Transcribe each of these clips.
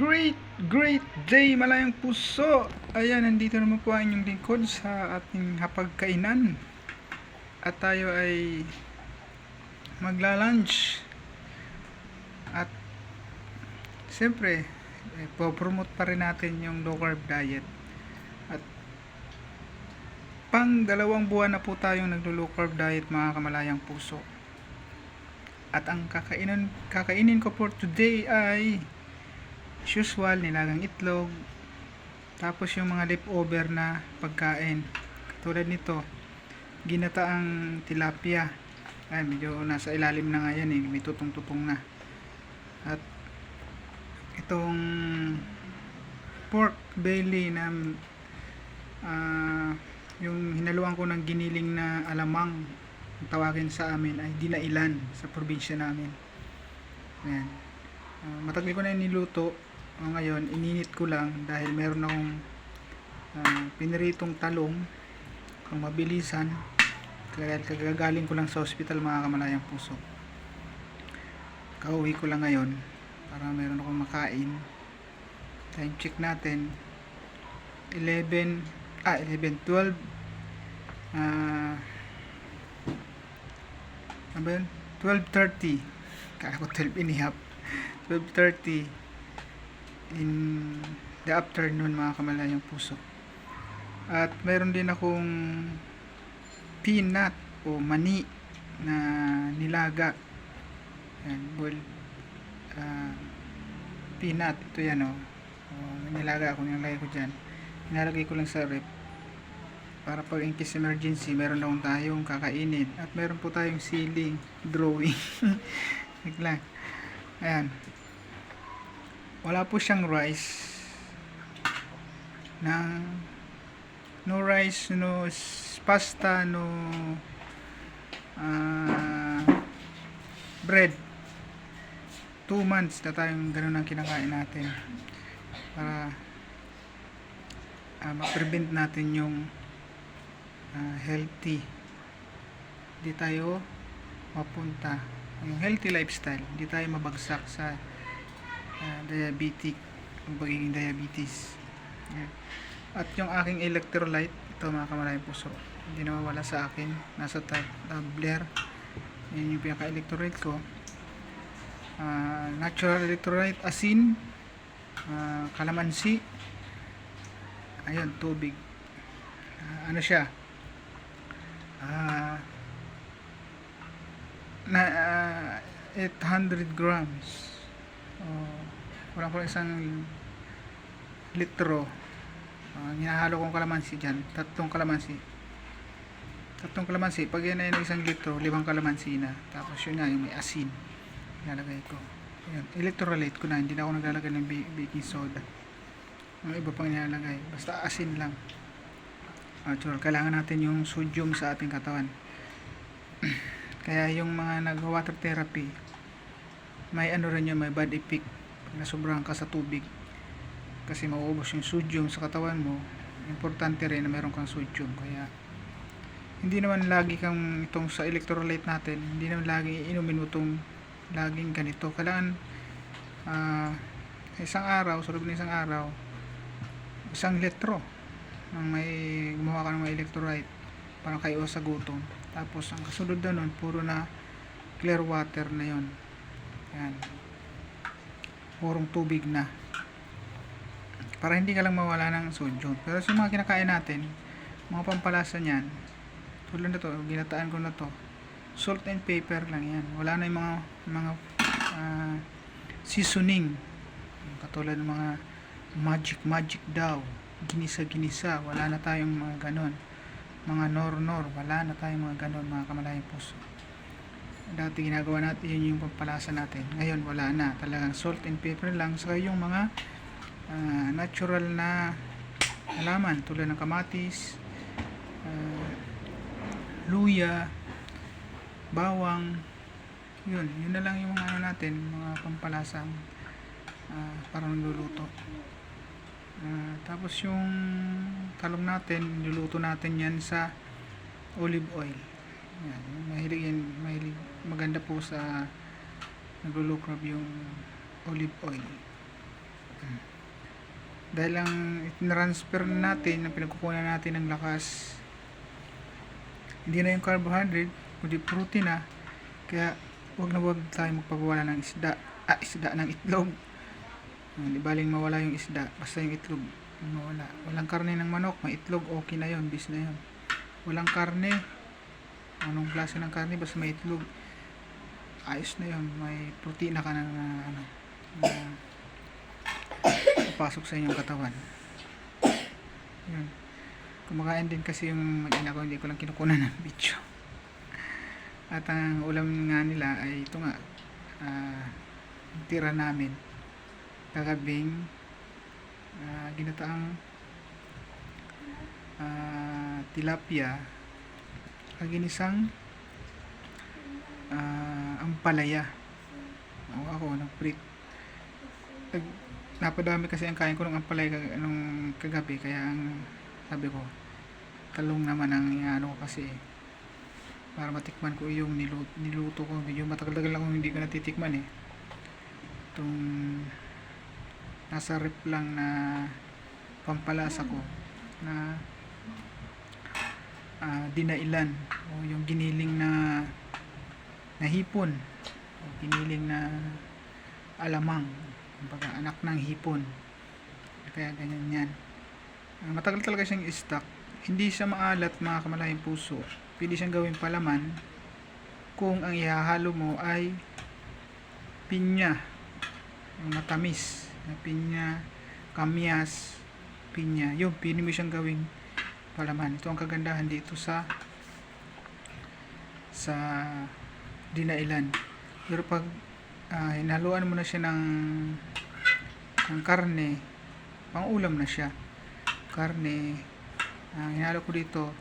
great, great day malayang puso. Ayan, nandito naman po ang inyong lingkod sa ating hapagkainan. At tayo ay magla-lunch. At siyempre, eh, po-promote pa rin natin yung low carb diet. At pang dalawang buwan na po tayong naglo-low carb diet mga kamalayang puso. At ang kakainin, kakainin ko for today ay as usual, nilagang itlog, tapos yung mga leftover na pagkain. Tulad nito, ginataang tilapia. Ay, medyo nasa ilalim na nga yan eh, may tutong-tutong na. At itong pork belly na ah, yung hinaluan ko ng giniling na alamang ang tawagin sa amin ay dinailan sa probinsya namin. Ayan. Ah, matagal ko na niluto. O ngayon, ininit ko lang dahil meron akong ah, piniritong talong kung mabilisan. Kagagaling ko lang sa hospital mga kamalayang puso. Kauwi ko lang ngayon para meron akong makain. Time check natin. 11, ah 11, 12, ah, ano yun? 12.30 kala ko 12 and a half 12.30 in the afternoon mga kamalayang puso. At mayroon din akong peanut o mani na nilaga. Yan boiled ah, peanut. Ito yan o oh. nilaga ako nilagay ko dyan. Nilalagay ko lang sa rep para pag in case emergency meron akong tayong kakainin. At meron po tayong ceiling drawing. Bigla ayan wala po siyang rice. Na no rice no pasta no ah, bread. 2 months na tayong ganun ang kinakain natin. Para ah, ma-prevent natin yung ah, healthy. Hindi tayo mapunta. Yung healthy lifestyle hindi tayo mabagsak sa diabetic yung pagiging diabetes. Yan. at yung aking electrolyte ito mga kamalayang puso hindi na mawala sa akin. Nasa tabler yan yung pinaka electrolyte ko. Ah, natural electrolyte asin ah, kalamansi. Ayun tubig. Ah, ano siya? Ah na ah, 800 grams. Oh, wala ko isang litro. Uh, hinahalo kong kalamansi dyan. Tatlong kalamansi. Tatlong kalamansi. Pag yan ay ng isang litro limang kalamansi na. Tapos yun nga yung may asin. Ilalagay ko. Ayan, electrolyte ko na. Hindi na ako naglalagay ng ba- baking soda. Ang iba pang nilalagay. Basta asin lang. Actual, kailangan natin yung sodium sa ating katawan. Kaya yung mga nag-water therapy, may ano rin yun, may bad effect pag nasobrahan ka sa tubig. Kasi mauubos yung sodium sa katawan mo. Importante rin na meron kang sodium. Kaya hindi naman lagi kang itong sa electrolyte natin, hindi naman lagi iinumin mo itong laging ganito. Kailangan sa isang araw, sa loob ng isang araw, isang litro nang may gumawa ka ng mga electrolyte para kayo sa gutom tapos ang kasunod na nun puro na clear water na yon yan purong tubig na. Para hindi ka lang mawala ng sodium pero sa mga kinakain natin mga pampalasa niyan tulad na to ginataan ko na to salt and pepper lang yan. Wala na yung mga mga ah, seasoning. Katulad ng mga magic magic daw. Ginisa-ginisa, wala na tayong mga ganon. Mga nor-nor, wala na tayong mga ganon, mga kamalayang puso. Dati ginagawa natin yun yung pampalasa natin. Ngayon wala na, talagang salt and pepper lang. Saka yung mga ah, natural na halaman tulad ng kamatis, ah, luya, bawang, yun, yun na lang yung mga ano natin, mga pampalasang ah, parang niluluto. Ah, tapos yung talong natin, niluluto natin yan sa olive oil. Yan, mahilig yan, mahilig, maganda po sa naglulukrab yung olive oil. Mm. dahil ang transfer natin ang pinagkukunan natin ng lakas hindi na yung carbohydrate kundi protein na kaya wag na wag tayo magpapawala ng isda. Ah, isda ng itlog. Hindi baling mawala yung isda basta yung itlog mawala. Walang karne ng manok may itlog okay na yon bis na yon walang karne. Anong klase ng karne basta may itlog ayos na yon may protina ka na, na ano na papasok sa inyong katawan. Yun. Kumakain din kasi yung mag-ina ko hindi ko lang kinukunan ng video. At ang ulam nga nila ay ito nga ah, tira namin. Kagabing ah, ginataang ah, tilapia. Kaginisang ah, ampalaya o ako ng prit nag, napadami kasi ang kain ko ng ampalaya kag, nung kagabi kaya ang sabi ko talong naman ang ano kasi para matikman ko yung niluto, niluto ko. Medyo matagal-tagal akong hindi ko natitikman eh. Itong nasa rep lang na pampalasa ko na ah, dinailan o yung giniling na na hipon. O giniling na alamang. Kumbaga anak ng hipon. Kaya ganyan yan. Ah, matagal talaga siyang stock hindi siya maalat mga kamalayang puso. Pwede siyang gawing palaman. Kung ang ihahalo mo ay pinya. Yung matamis na pinya kamyas pinya. Yun pwede mo siyang gawing palaman. Ito ang kagandahan dito sa sa dinailan pero pag ah, hinaluan mo na siya ng ng karne pang ulam na siya. Karne ang hinalo ko dito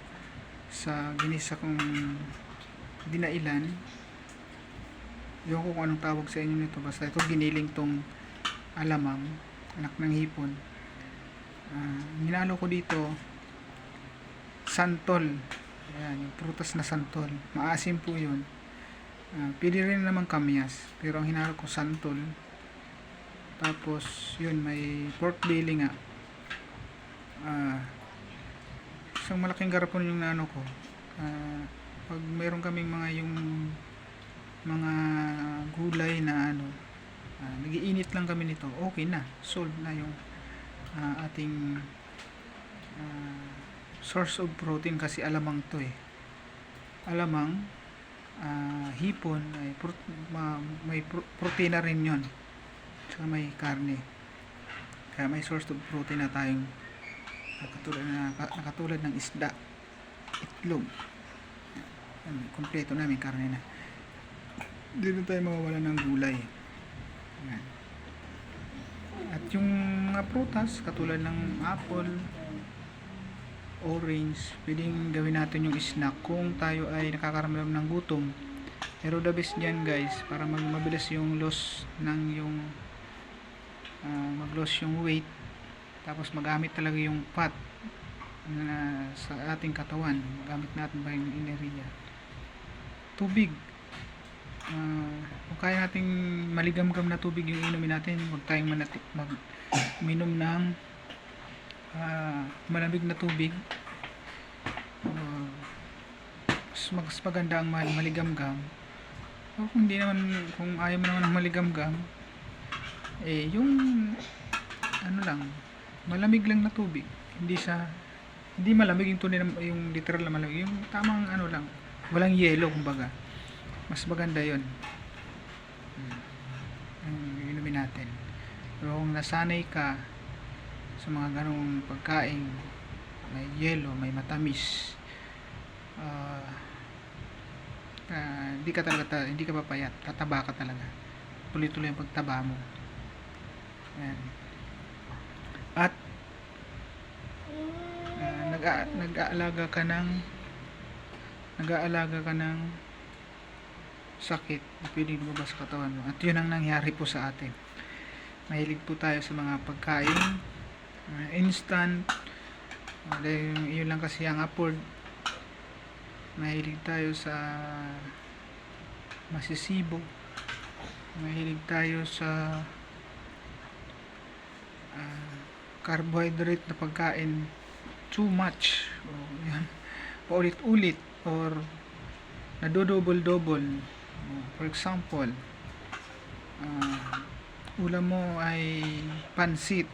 sa ginisa kong dinailan yun ko kung anong tawag sa inyo nito. Basta ito giniling tong alamang anak ng hipon. Ang hinalo ko dito santol. Ayan yung prutas na santol. Maasim po yun Ah, pwede rin naman kamyas pero ang hinalo ko santol. Tapos yun may pork belly nga. Ah isang malaking garapon yung naano ko. Ah, pag mayroon kaming mga yung mga gulay na ano ah, nagiinit lang kami nito okay na solve na yung ah, ating ah, source of protein kasi alamang to eh. Alamang ah, hipon ay pro- ma- may pro- protina rin yon saka may karne. Kaya may source of protein na tayong nakatulad, na, nakatulad ng isda. Itlog. Kompleto na may karne na. Hindi na tayo mawawala ng gulay. At yung mga prutas katulad ng apple orange pwedeng gawin natin yung snack kung tayo ay nakakaramdam ng gutom. Pero the best dyan guys para mag mabilis yung loss ng yung ah, mag loss yung weight tapos magamit talaga yung fat na sa ating katawan. Gamit natin ba yung enerhiya? Tubig. Ah, kung kaya nating maligam-gam na tubig yung inumin natin huwag tayong manatik mag minom ng ah, malamig na tubig. Ah, mas, maganda ang mal- maligam-gam. O kung hindi naman kung ayaw mo naman ng maligam-gam eh yung ano lang malamig lang na tubig. Hindi siya hindi malamig yung tunay na yung literal na malamig. Yung tamang ano lang walang yelo kumbaga. Mas maganda yon hmm. inumin natin. Pero kung nasanay ka sa mga ganong pagkain. May yelo may matamis. Ah ah, hindi ka talaga ta- hindi ka papayat. Tataba ka talaga. Tuloy-tuloy ang pagtaba mo. Ayan. at nag- nag-aalaga ka ng nag-aalaga ka ng sakit na pwedeng lumabas sa katawan mo. At yun ang nangyari po sa atin. Mahilig po tayo sa mga pagkain ah, instant. Ah, dahil yun lang kasi ang afford. Mahilig tayo sa masisibo. Mahilig tayo sa ah, carbohydrate na pagkain. Too much. O yan paulit-ulit or nadodouble-double for example ah, ulam mo ay pansit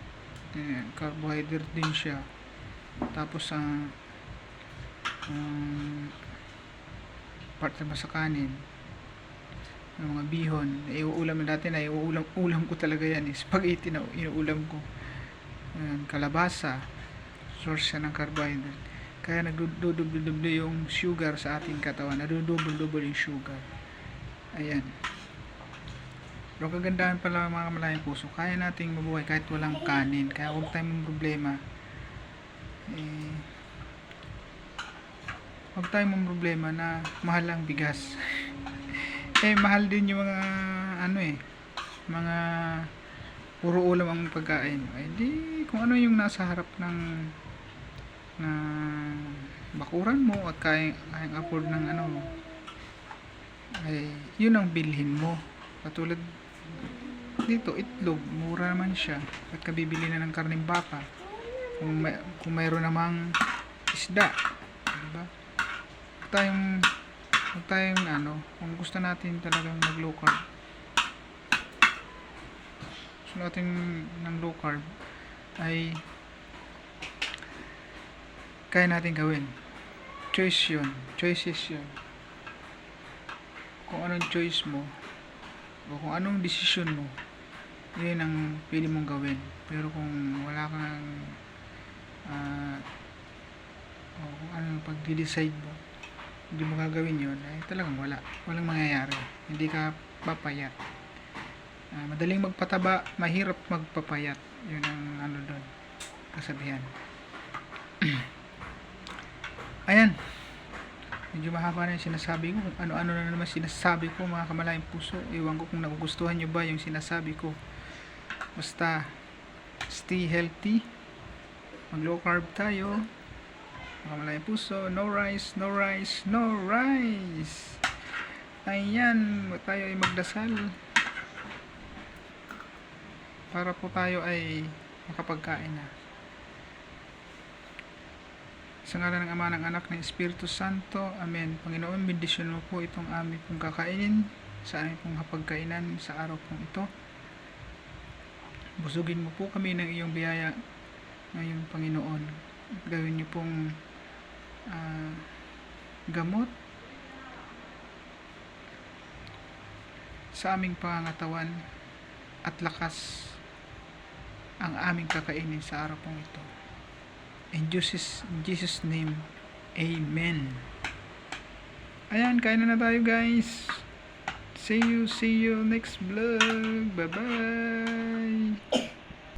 Ayan, carbohydrate din siya. Tapos ang um, part naman sa kanin? Ng mga bihon. Iuulam na dati na iuulam ulam ko talaga yan is spaghetti na inuulam ko. Ayan, kalabasa. Source siya ng carbohydrate. Kaya nagdudublo-dublo yung sugar sa ating katawan. Nadudublo-dublo yung sugar. Ayan pero kagandahan pala mga kamalayang puso kaya nating mabuhay kahit walang kanin. Kaya huwag tayong problema. Eh, huwag tayong problema na mahal ang bigas. Eh mahal din yung mga ano eh mga puro ulam ang pagkain. Ay di kung ano yung nasa harap ng na bakuran mo at kaya kayang afford ng ano ay yun ang bilhin mo. Katulad dito itlog. Mura naman siya. At kabibili na ng karning baka kung, may, kung mayroon namang isda. Diba? Huwag tayong huwag tayong ano kung gusto natin talagang mag low carb. Gusto natin ng low carb ay kaya natin gawin. Choice yun. Choices yun. Kung anong choice mo o kung anong desisyon mo yun ang pili mong gawin. Pero kung wala kang ah o kung ano yung pag-decide mo hindi mo gagawin yun ay talagang wala. Walang mangyayari. Hindi ka papayat. Ah, madaling magpataba mahirap magpapayat. Yun ang ano doon kasabihan ayan medyo mahaba na yung sinasabi ko. Kung ano-ano na naman sinasabi ko mga kamalayang puso. Iwan ko kung nagugustuhan nyo ba yung sinasabi ko. Basta stay healthy. Mag low carb tayo. Mga kamalayang puso no rice no rice no rice. Ayan tayo ay magdasal. Para po tayo ay makapagkain na sa ngalan ng Ama ng Anak ng Espiritu Santo. Amen. Panginoon, bendisyon mo po itong aming pong kakainin sa aming pong hapagkainan sa araw pong ito. Busugin mo po kami ng iyong biyaya ngayon, Panginoon. Gawin niyo pong ah, gamot sa aming pangangatawan at lakas ang aming kakainin sa araw pong ito. In Jesus, Jesus name, Amen. Ayan, kain na na tayo guys. See you, see you next vlog. Bye-bye.